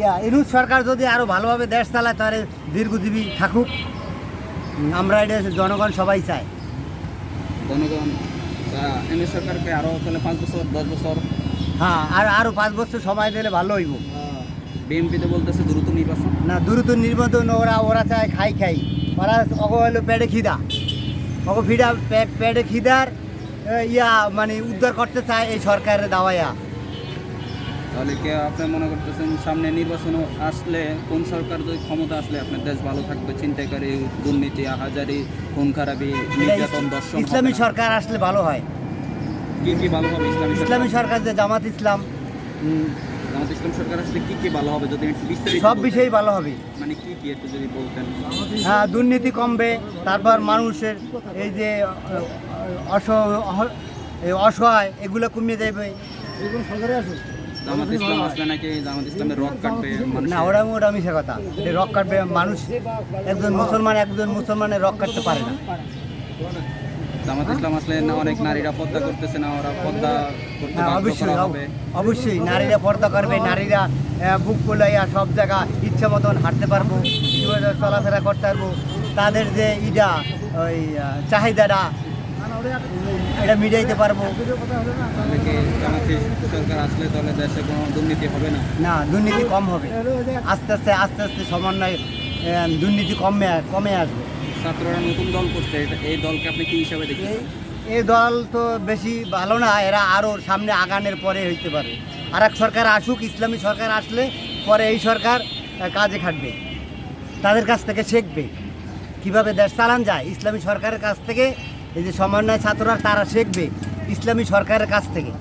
ইয়া ইনুজ সরকার যদি আরও ভালোভাবে দেশ চালায় তাহলে দীর্ঘজীবী থাকুক। আমরা এটা জনগণ সবাই চায় জনগণ এমনি সরকারকে আরও তাহলে পাঁচ বছর দশ বছর। হ্যাঁ আর আরও পাঁচ বছর সময় দিলে ভালো হইব। বিএনপিতে বলতেছে দ্রুত নির্বাচন। না দ্রুত নির্বাচন ওরা ওরা চায় খাই খাই। ওরা অগ হলো পেটে খিদা। অগ ফিডা পেটে খিদার ইয়া মানে উদ্ধার করতে চায় এই সরকারের দাওয়াইয়া তাহলে কে আপনি মনে করতেছেন সামনে নির্বাচন আসলে কোন সরকার যদি ক্ষমতা আসলে আপনার দেশ ভালো থাকবে? ছিনতাইকারী দুর্নীতি আহাজারি খুন খারাপি নির্যাতন দর্শন ইসলামী সরকার আসলে ভালো হয়। কি কি ভালো হবে ইসলামী সরকার? ইসলামী সরকার যে জামাত ইসলাম। জামাত ইসলাম সরকার আসলে কি কি ভালো হবে যদি একটু বিস্তারিত সব। বিষয়েই ভালো হবে। মানে কি কি একটু যদি বলতেন? হ্যাঁ দুর্নীতি কমবে তারপর মানুষের এই যে অসহায় এগুলো কমিয়ে যাবে জামাত ইসলাম আসলে নাকি জামাত ইসলামের রক কাটবে না ওরা ওরা মিশে কথা। রক কাটবে মানুষ একজন মুসলমান একজন মুসলমানের রক কাটতে পারে না। জামাত ইসলাম আসলে না অনেক নারীরা করতেছে না ওরা বাধ্য অবশ্যই অবশ্যই নারীরা পর্দা করবে নারীরা বুক কোলাইয়া সব জায়গা ইচ্ছা মতন হাঁটতে পারব চলাফেরা করতে পারব। তাদের যে ইটা ওই চাহিদাটা এটা মিটাইতে পারব। তাহলে কি জামাত সরকার আসলে তাহলে দেশে কোনো দুর্নীতি হবে না। না দুর্নীতি কম হবে। আস্তে আস্তে আস্তে আস্তে সমন্বয় দুর্নীতি কমে কমে আসবে। ছাত্ররা নতুন দল করছে এই দলকে আপনি কি হিসাবে দেখেন এই দল তো বেশি ভালো না এরা আরও সামনে আগানের পরে হইতে পারে। আর এক সরকার আসুক ইসলামী সরকার আসলে পরে এই সরকার কাজে খাটবে। তাদের কাছ থেকে শিখবে। কীভাবে দেশ চালান যায় ইসলামী সরকারের কাছ থেকে এই যে সমন্বয় ছাত্ররা তারা শিখবে ইসলামী সরকারের কাছ থেকে।